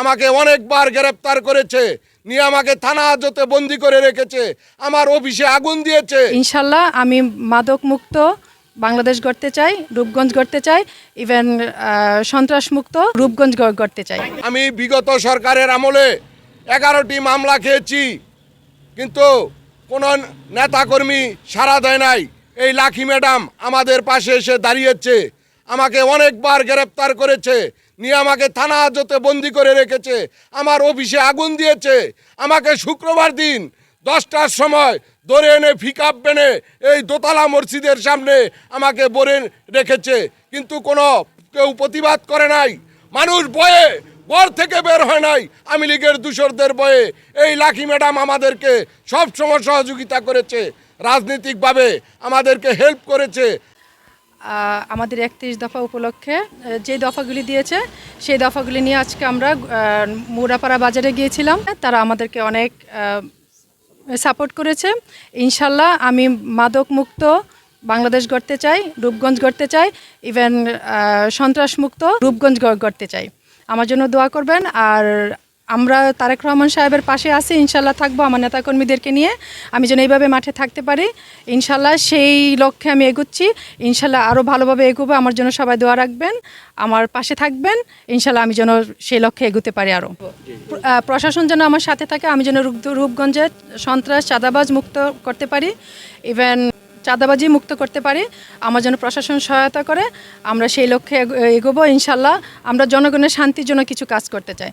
আমাকে অনেকবার গ্রেপ্তার করেছে নিয়ে আমাকে থানা হাজতে বন্দি করে রেখেছে আমার অফিসে আগুন দিয়েছে। ইনশাল্লাহ আমি মাদক মুক্ত বাংলাদেশ গড়তে চাই রূপগঞ্জ গড়তে চাই ইভেন সন্ত্রাস মুক্ত রূপগঞ্জ গড়তে চাই। আমি বিগত সরকারের আমলে এগারোটি মামলা খেয়েছি কিন্তু কোনো নেতাকর্মী সাড়া দেয় নাই। এই লাখি ম্যাডাম আমাদের পাশে এসে দাঁড়িয়েছে আমাকে অনেকবার গ্রেপ্তার করেছে নিয়ে আমাকে থানা হাজতে বন্দি করে রেখেছে। আমার অফিসে আগুন দিয়েছে। আমাকে শুক্রবার দিন দশটার সময় ধরে এনে ফিকাপ বেনে এই দোতলা মসজিদের সামনে আমাকে বরে রেখেছে। কিন্তু কোনো কেউ প্রতিবাদ করে নাই। মানুষ বয়ে ঘর থেকে বের হয় নাই। আমি লীগের দূষরদের বয়ে এই লাকি ম্যাডাম আমাদেরকে সব সময় সহযোগিতা করেছে। রাজনৈতিকভাবে আমাদেরকে হেল্প করেছে। আমাদের একত্রিশ দফা উপলক্ষে যে দফাগুলি দিয়েছে, সেই দফাগুলি নিয়ে আজকে আমরা মুরাপাড়া বাজারে গিয়েছিলাম। তারা আমাদেরকে অনেক সাপোর্ট করেছে। ইনশাল্লাহ আমি মাদক মুক্ত, বাংলাদেশ গড়তে চাই, রূপগঞ্জ গড়তে চাই ইভেন সন্ত্রাস মুক্ত, রূপগঞ্জ গড়তে চাই। আমার জন্য দোয়া করবেন, আর আমরা তারেক রহমান সাহেবের পাশে আছি, ইনশাল্লাহ থাকব আমার নেতাকর্মীদেরকে নিয়ে। আমি যেন এইভাবে মাঠে থাকতে পারি, ইনশাল্লাহ সেই লক্ষ্যে আমি এগুচ্ছি। ইনশাল্লাহ আরও ভালোভাবে এগোবো, আমার জন্য সবাই দোয়া রাখবেন, আমার পাশে থাকবেন, ইনশাল্লাহ আমি যেন সেই লক্ষ্যে এগোতে পারি আরও প্রশাসন যেন আমার সাথে থাকে, আমি যেন রূপগঞ্জে সন্ত্রাস, চাঁদাবাজ মুক্ত করতে পারি ইভেন চাঁদাবাজি মুক্ত করতে পারি, আমার জন্য প্রশাসন সহায়তা করে, আমরা সেই লক্ষ্যে এগোবো, ইনশাল্লাহ আমরা জনগণের শান্তির জন্য কিছু কাজ করতে চাই।